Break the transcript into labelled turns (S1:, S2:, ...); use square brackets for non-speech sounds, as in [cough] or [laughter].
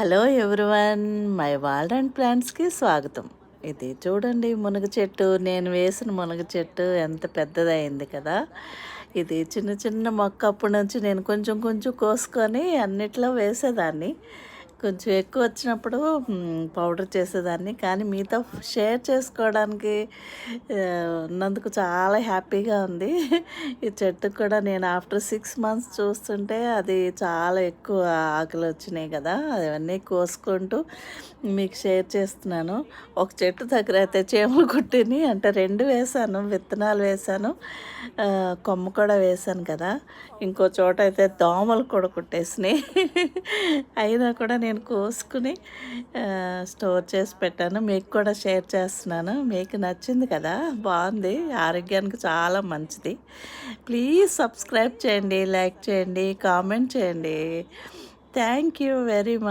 S1: Hello everyone my world and ప్లాంట్స్కి స్వాగతం. ఇది చూడండి మునగ చెట్టు నేను వేసిన మునగ చెట్టు ఎంత పెద్దదైంది కదా. ఇది చిన్న చిన్న మొక్క అప్పటి నుంచి నేను కొంచెం కొంచెం కోసుకొని అన్నిట్లో వేసేదాన్ని. కొంచెం ఎక్కువ వచ్చినప్పుడు పౌడర్ చేసేదాన్ని. కానీ మీతో షేర్ చేసుకోవడానికి ఉన్నందుకు చాలా హ్యాపీగా ఉంది. ఈ చెట్టుకు కూడా నేను ఆఫ్టర్ సిక్స్ మంత్స్ చూస్తుంటే అది చాలా ఎక్కువ ఆకులు వచ్చినాయి కదా. అవన్నీ కోసుకుంటూ మీకు షేర్ చేస్తున్నాను. ఒక చెట్టు దగ్గర అయితే చీమలు కుట్టిని అంటే రెండు వేశాను విత్తనాలు వేశాను కొమ్మ కూడా వేశాను కదా. ఇంకో చోట అయితే దోమలు కూడా కుట్టేసినాయి. [laughs] అయినా కూడా నేను నేను కోసుకుని స్టోర్ చేసి పెట్టాను. మీకు కూడా షేర్ చేస్తున్నాను. మీకు నచ్చింది కదా? బాగుంది. ఆరోగ్యానికి చాలా మంచిది. ప్లీజ్ సబ్స్క్రైబ్ చేయండి లైక్ చేయండి కామెంట్ చేయండి. Thank you very much